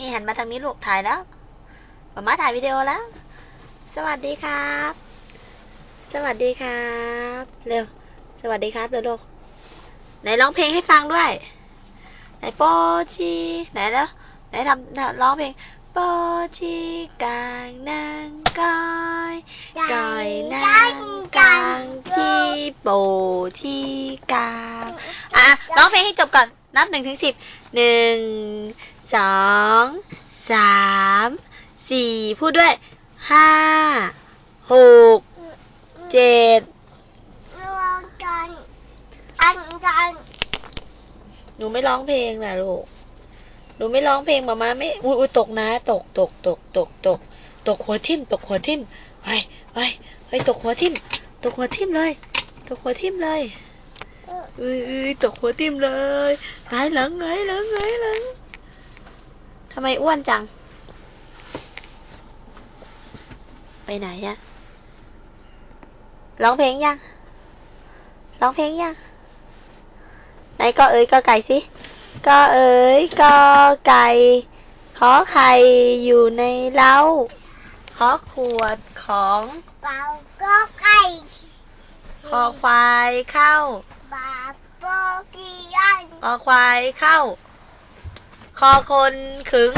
นี่หันมาทางนี้ลูกถ่ายแล้วมามาถ่ายวิดีโอแล้ว สวัสดีครับ สวัสดีครับ เร็ว สวัสดีครับเร็วลูกไหนร้องเพลงให้ฟังด้วย ไหนโปชีไหนแล้วไหนทำทำร้องเพลงโปชีกลางนางก้อยก้อยนางกลางที่โปที่กลางอะร้องเพลงให้จบก่อนนับหนึ่งถึงสิบหนึ่ง สองสามสี่พูดด้วยห้าหกเจ็ดรวมกันอันกันหนูไม่ร้องเพลงนะลูกหนูไม่ร้องเพลงมามาไม่อุ้ยอุ้ยตกนะ ตกตกตกตกตกตกหัวทิ่มตกหัวทิ่มไปไปไปตกหัวทิ่มตกหัวทิ่มเลย ตกหัวทิ่มเลยอุ้ยอุ้ยตกหัวทิ่มเลยหงายหลังหงายหลังหงายหลัง ทำไมอ้วนจัง ไปไหนอะร้องเพลงยัง ร้องเพลงยัง ไหนก็เอ๋ยก็ไก่สิ ก็เอ๋ยก็ไก่ ขอไข่อยู่ในเล้า ขอขวดของเปล่าก็ไก่คอควายเข้า บาโปกีอันคอควายเข้า คอคนขึง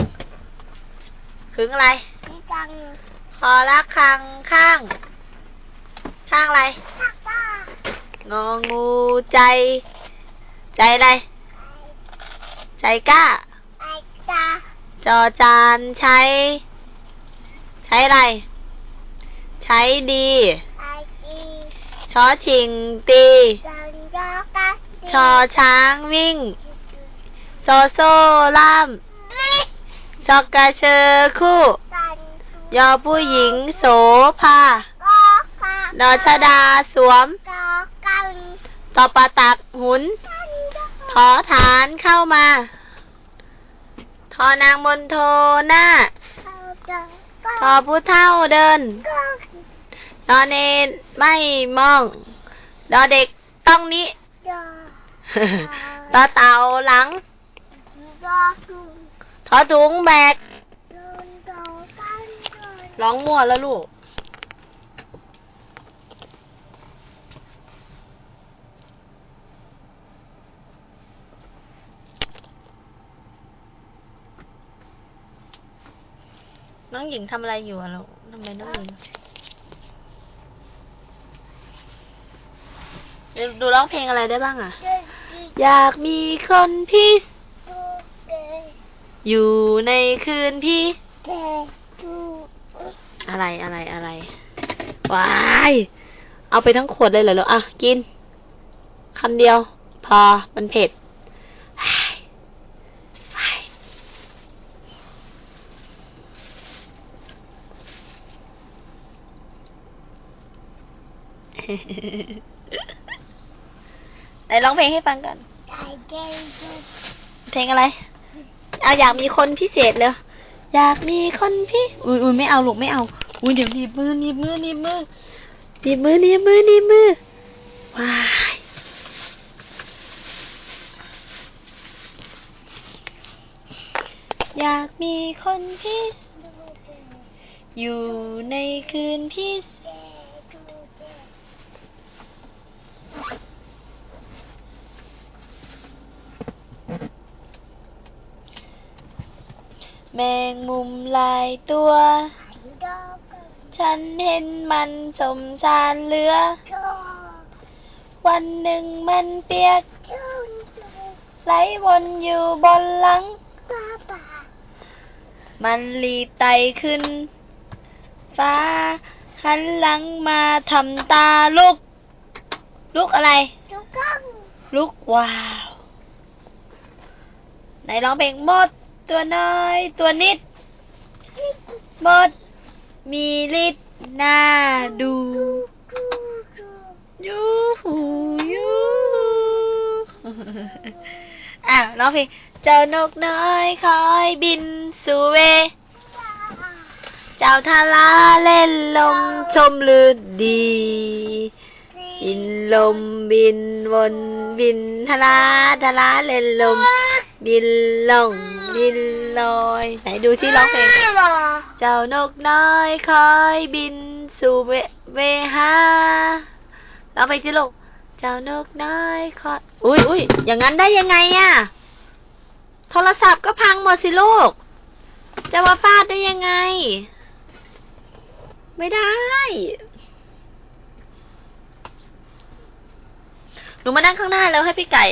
ขึงอะไรที่ตังคอละคังข้าง ข้างอะไรทักบ้างองูใจ ใจอะไร ใจกล้า ไอ้ตาจอจานใช้ ใช้อะไร ใช้ดี ไอ้ตีชอชิงตีดังยอกัสชอช้างวิ่ง โซโซล่ามมิดชอกกระเชอคู่ตันยอผู้หญิงโสภาก็กาดอชดาสวมก็กันตอปะตักหุนกันทอฐานเข้ามาทอนางมนโทหน้าเขาจะก็ทอผู้เท่าเดินก็นอนเนนไม่มองดอเด็กต้องนี้จะตอเต่าหลัง ก็ดูทอถุงแบกร้องมั่วแล้วลูก น้องหญิงทำอะไรอยู่อะลูกทำไมน้องหญิงดูร้องเพลงอะไรได้บ้างอะอยากมีคนพิเศษ อยู่ในคืนพี่เด็กดูอะไรอะไรอะไรว้ายเอาไปทั้งขวดเลยเหรอลูกอะกินคำเดียว พอมันเผ็ดว้ายว้ายไหนร้องเพลงให้ฟังก่อนใจเด็กดูเพลงอะไร เอาอยากมีคนพิเศษเลยอยากมีคนพี่อุ้ยอุ้ยไม่เอาลูกไม่เอา อุ้ยเดี๋ยวหนีบมือหนีบมือหนีบมือหนีบมือหนีบมือหนีบมือว้ายอยากมีคนพิเศษดูเด็กอยู่ในคืนพิเศษ เด็กดูเด็ก แมงมุมลายตัวหันดอกกันฉันเห็นมันสมสารเหลือก็วันหนึ่งมันเปียกจนตัวไหลวนอยู่บนหลังป้าป้ามันรีบไต่ขึ้น ฟ้าหันหลังมาทำตาลุก ลุกอะไรดูกังลุกว้าว ไหนร้องเพลงหมด ตัวน้อยตัวนิดหมด มีฤทธิ์น่าดูดูดูยูหูยูอะร้องเพลงเจ้านกน้อยคอยบินสู่เว เจ้าทาราเล่นลมชมลืดดีบินลมบินวนบินทาราทาราเล่นลม บินลงบินลอยไหนดูที่ร้องเพลงเจ้านกน้อยคอยบินสู่เวเวหาร้องเพลงสิลูกเจ้านกน้อยคอยอุ้ยอุ้ยอย่างนั้นได้ยังไงอะโทรศัพท์ก็พังหมดสิลูกจะมาฟาดได้ยังไง ไม่ได้หนูมานั่งข้างหน้าแล้วให้พี่ไก่